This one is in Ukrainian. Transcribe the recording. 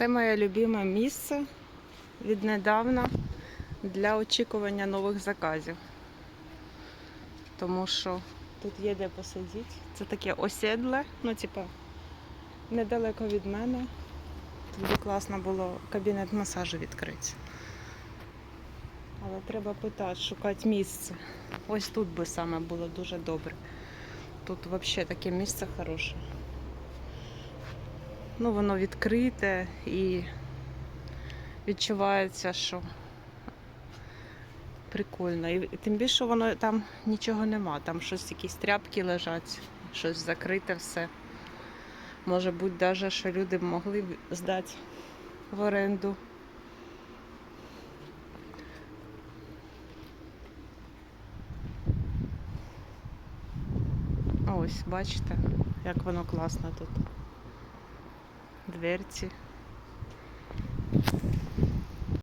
Це моє любиме місце віднедавна для очікування нових заказів. Тому що тут є де посидіти. Це таке осідле, ну, типа, недалеко від мене. Тут класно було кабінет масажу відкрити. Але треба питати, шукати місце. Ось тут би саме було дуже добре. Тут взагалі таке місце хороше. Ну, воно відкрите і відчувається, що прикольно. І тим більше воно там нічого нема. Там щось якісь тряпки лежать, щось закрите все. Може бути, навіть, що люди могли б здати в оренду. Ось, бачите, як воно класно тут. Дверці.